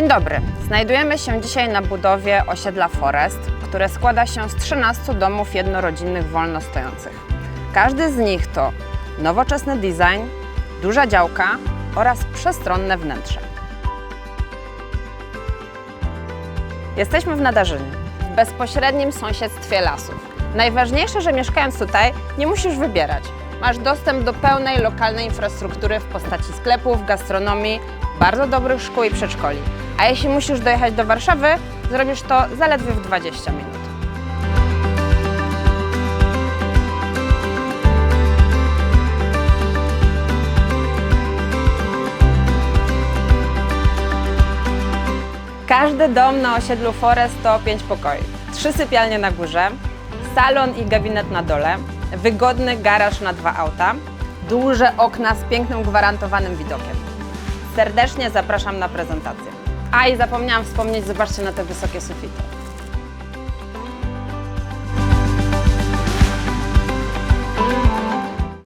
Dzień dobry. Znajdujemy się dzisiaj na budowie osiedla Forest, które składa się z 13 domów jednorodzinnych wolno stojących. Każdy z nich to nowoczesny design, duża działka oraz przestronne wnętrze. Jesteśmy w Nadarzynie, w bezpośrednim sąsiedztwie lasów. Najważniejsze, że mieszkając tutaj nie musisz wybierać. Masz dostęp do pełnej lokalnej infrastruktury w postaci sklepów, gastronomii, bardzo dobrych szkół i przedszkoli. A jeśli musisz dojechać do Warszawy, zrobisz to zaledwie w 20 minut. Każdy dom na osiedlu Forest to 5 pokoi. Trzy sypialnie na górze, salon i gabinet na dole, wygodny garaż na dwa auta, duże okna z pięknym gwarantowanym widokiem. Serdecznie zapraszam na prezentację. A i zapomniałam wspomnieć, zobaczcie na te wysokie sufity.